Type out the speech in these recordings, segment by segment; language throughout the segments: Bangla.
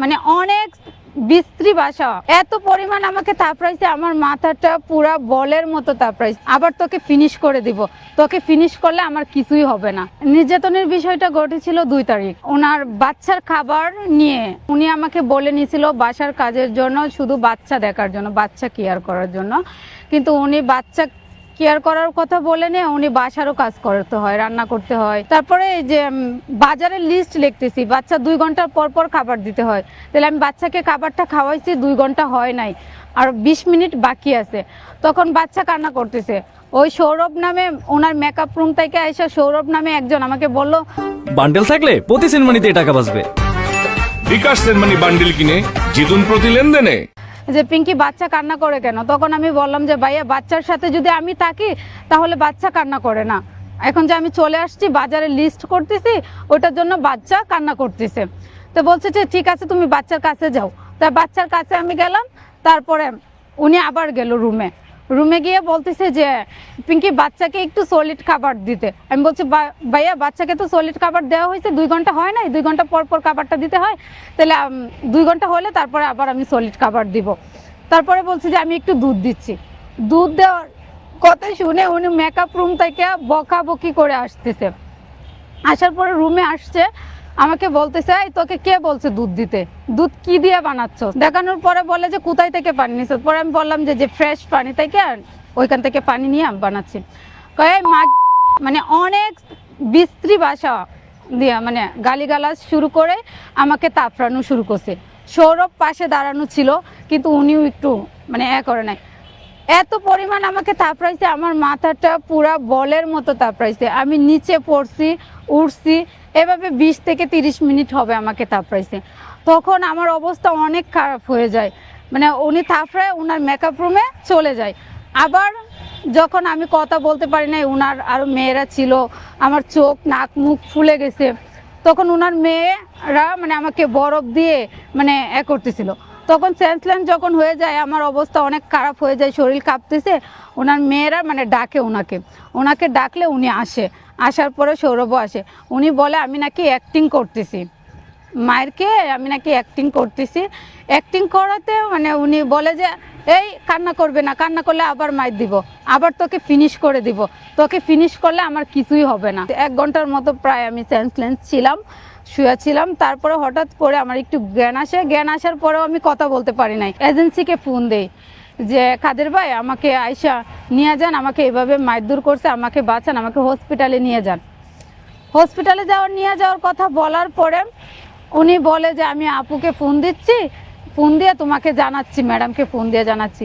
মানে অনেক বিস্ত্রী বাসা। এত পরিমাণ আমাকে তাপড়াইছে আমার মাথাটা পুরা বলের মতো তাপড়াইছে আবার তোকে ফিনিশ করে দিব। তোকে ফিনিশ করলে আমার কিছুই হবে না। নির্যাতনের বিষয়টা ঘটেছিল দুই তারিখ। ওনার বাচ্চার খাবার নিয়ে উনি আমাকে বলে নিয়েছিল বাসার কাজের জন্য, শুধু বাচ্চা দেখার জন্য, বাচ্চা কেয়ার করার জন্য। কিন্তু উনি বাচ্চা কেয়ার করার কথা বলে নিয়ে উনি বাসারও কাজ করতে হয় রান্না করতে হয়। তারপরে যে বাজারের লিস্ট লিখতেছি বাচ্চা দুই ঘণ্টার পর পর খাবার দিতে হয়। তাহলে আমি বাচ্চাকে খাবারটা খাওয়াইছি দুই ঘণ্টা হয় নাই আর বিশ মিনিট বাকি আছে। তখন বাচ্চা কান্না করতেছে। ওই সৌরভ নামে ওনার মেকআপ রুম থেকে এসে সৌরভ নামে একজন আমাকে বলল বান্ডেল থাকলে প্রতি সেনমানিতে টাকা বাঁচবে। বিকাশ সেনমানি বান্ডিল কিনে জিতুন প্রতি লেনদেনে। যে পিঙ্কি বাচ্চা কান্না করে কেন? তখন আমি বললাম যে, ভাইয়া, বাচ্চার সাথে যদি আমি থাকি, তাহলে বাচ্চা কান্না করে না। এখন যে আমি চলে আসছি, বাজারে লিস্ট করতেছি, ওটার জন্য বাচ্চা কান্না করতেছে। তো বলছে যে, ঠিক আছে, তুমি বাচ্চার কাছে যাও। তা বাচ্চার কাছে আমি গেলাম, তারপরে উনি আবার গেল রুমে রুমে গিয়ে বলতেছে যে, পিঙ্কি, বাচ্চাকে একটু সলিড খাবার দিতে। আমি বলছি, "বা- ভাইয়া, বাচ্চাকে তো সলিড খাবার দেওয়া হয়েছে, দুই ঘণ্টা হয় নাই, দুই ঘণ্টা পর পর খাবারটা দিতে হয়। তাহলে দুই ঘণ্টা হলে তারপরে আবার আমি সলিড খাবার দিব। তারপরে বলছি যে, আমি একটু দুধ দিচ্ছি। দুধ দেওয়ার কথা শুনে উনি মেকআপ রুম থেকে বকাবকি করে আসতেছে। আসার পরে রুমে আসছে আমাকে বলতেছে, এই তোকে কে বলছে দুধ দিতে? দুধ কি দিয়ে বানাচ্ছ দেখানোর পরে বলে যে, কোথায় থেকে পানি নিচ্ছ পরে আমি বললাম যে ফ্রেশ পানি থেকে, ওইখান থেকে পানি নিয়ে আমি বানাচ্ছি। মানে অনেক বিস্ত্রী ভাষা দিয়ে মানে গালিগালাজ শুরু করে আমাকে তাপড়ানো শুরু করছে। সৌরভ পাশে দাঁড়ানো ছিল, কিন্তু উনিও একটু মানে এ করে নাই। এত পরিমাণ আমাকে তাপড়াইছে আমার মাথাটা পুরা বলের মতো তাপড়াইছে আমি নিচে পড়ছি, উঠছি, এভাবে বিশ থেকে তিরিশ মিনিট হবে আমাকে তাপড়াইছে তখন আমার অবস্থা অনেক খারাপ হয়ে যায়। মানে উনি তাপড়ায় ওনার মেকআপ রুমে চলে যায়। আবার যখন আমি কথা বলতে পারি নাই ওনার আরও মেয়েরা ছিল, আমার চোখ, নাক, মুখ ফুলে গেছে। তখন ওনার মেয়েরা মানে আমাকে বরফ দিয়ে মানে এ করতেছিল। তখন সেন্সলেন যখন হয়ে যায়, আমার অবস্থা অনেক খারাপ হয়ে যায়, শরীর কাঁপতেছে, ওনার মেয়েরা মানে ডাকে ওনাকে। ওনাকে ডাকলে উনি আসে, আসার পরে সৌরভও আসে। উনি বলে, আমি নাকি অ্যাক্টিং করতেছি। মায়েরকে, আমি নাকি অ্যাক্টিং করতেছি। অ্যাক্টিং করাতে মানে উনি বলে যে, এই কান্না করবে না, কান্না করলে আবার মায়ের দিব, আবার তোকে ফিনিশ করে দিব। তোকে ফিনিশ করলে আমার কিছুই হবে না। এক ঘণ্টার মতো প্রায় আমি সেন্সলেন্স ছিলাম। শুয়ে ছিলাম তারপরে হঠাৎ করে আমার একটু জ্ঞান আসে। জ্ঞান আসার পরেও আমি কথা বলতে পারি নাই। এজেন্সিকে ফোন দেই যে কাদের ভাই, আমাকে আয়সা নিয়ে যান, আমাকে এভাবে মারধর করছে, আমাকে বাঁচান, আমাকে হসপিটালে নিয়ে যান। হসপিটালে যাওয়ার, নিয়ে যাওয়ার কথা বলার পরে উনি বলে যে, আমি আপুকে ফোন দিচ্ছি, ফোন দিয়ে তোমাকে জানাচ্ছি, ম্যাডামকে ফোন দিয়ে জানাচ্ছি।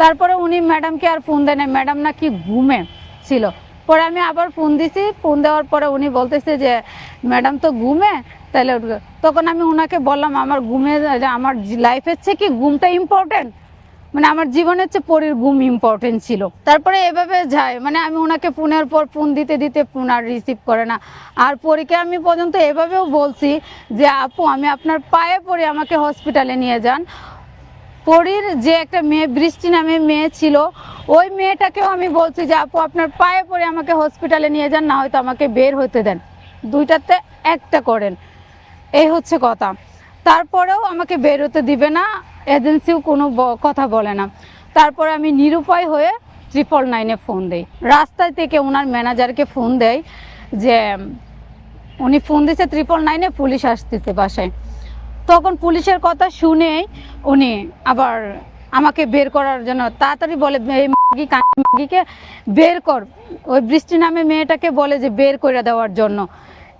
তারপরে উনি ম্যাডামকে আর ফোন দেয় না ম্যাডাম নাকি ঘুমে ছিল। পরে আমি আবার ফোন দিছি। ফোন দেওয়ার পরে উনি বলতেছে যে, ম্যাডাম তো ঘুমে, তাহলে। তখন আমি ওনাকে বললাম, আমার ঘুমে আমার লাইফের চেয়ে কি ঘুমটা ইম্পর্টেন্ট মানে আমার জীবনের চেয়ে পরীর ঘুম ইম্পর্টেন্ট ছিল। তারপরে এভাবে যায়। মানে আমি ওনাকে ফোনের পর ফোন দিতে দিতে ফোন আর রিসিভ করে না। আর পরীকে আমি পর্যন্ত এভাবেও বলছি যে, আপু, আমি আপনার পায়ে পড়ে আমাকে হসপিটালে নিয়ে যান। পরীর যে একটা মেয়ে, বৃষ্টি নামে মেয়ে ছিল, ওই মেয়েটাকেও আমি বলছি যে, আপু, আপনার পায়ে পড়ে আমাকে হসপিটালে নিয়ে যান, না হয়তো আমাকে বের হতে দেন। দুইটাতে একটা করেন। এই হচ্ছে কথা। তারপরেও আমাকে বের হতে দিবে না এজেন্সিও কোনো কথা বলে না। তারপরে আমি নিরুপায় হয়ে ট্রিপল নাইনে ফোন দেই। রাস্তায় থেকে ওনার ম্যানেজারকে ফোন দেয় যে উনি ফোন দিছে ট্রিপল নাইনে পুলিশ আসতেছে বাসায়। তখন পুলিশের কথা শুনেই উনি আবার আমাকে বের করার জন্য তাড়াতাড়ি বলে, এই মাগি মাগিকে বের কর। ওই বৃষ্টি নামে মেয়েটাকে বলে যে, বের করে দেওয়ার জন্য।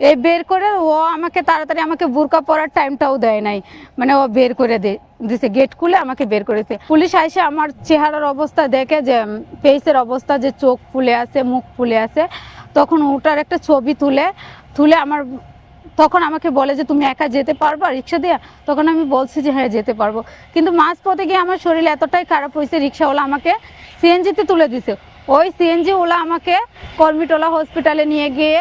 এই বের করে ও আমাকে তাড়াতাড়ি আমাকে বুরকা পরার টাইমটাও দেয় নাই। মানে ও বের করে দে, দিছে, গেট খুলে আমাকে বের করেছে পুলিশ আইসে আমার চেহারার অবস্থা দেখে যে ফেসের অবস্থা যে, চোখ ফুলে আছে, মুখ ফুলে আছে, তখন ওটার একটা ছবি তুলে তুলে আমার তখন আমাকে বলে যে, তুমি একা যেতে পারবা রিক্সা দিয়ে? তখন আমি বলছি যে হ্যাঁ যেতে পারব। কিন্তু মাঝ পথে গিয়ে আমার শরীর এতটাই খারাপ হয়েছে, রিক্সাওয়ালা আমাকে সিএনজিতে তুলে দিছে। ওই সিএনজি ওলা আমাকে কর্মিটোলা হসপিটালে নিয়ে গিয়ে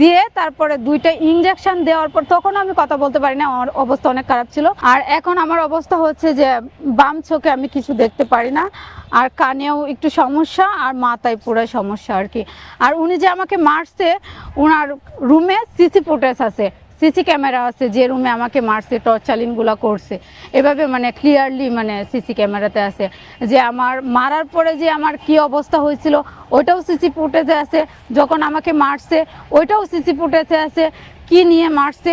দিয়ে তারপরে দুইটা ইঞ্জেকশন দেওয়ার পর তখন আমি কথা বলতে পারি না আমার অবস্থা অনেক খারাপ ছিল। আর এখন আমার অবস্থা হচ্ছে যে বাম চোখে আমি কিছু দেখতে পারি না, আর কানেও একটু সমস্যা, আর মাথায় পুরো সমস্যা আর কি। আর উনি যে আমাকে মারছে ওনার রুমে সিসি ফুটেজ আছে। সিসি ক্যামেরা আছে, যে রুমে আমাকে মারছে টর্চ টর্চালিনগুলো করছে। এভাবে মানে ক্লিয়ারলি মানে সিসি ক্যামেরাতে আছে। যে আমার, মারার পরে যে আমার কি অবস্থা হয়েছিল, ওইটাও সিসি ফুটেজে আছে। যখন আমাকে মারছে, ওইটাও সিসি ফুটেজে আছে। কি নিয়ে মারছে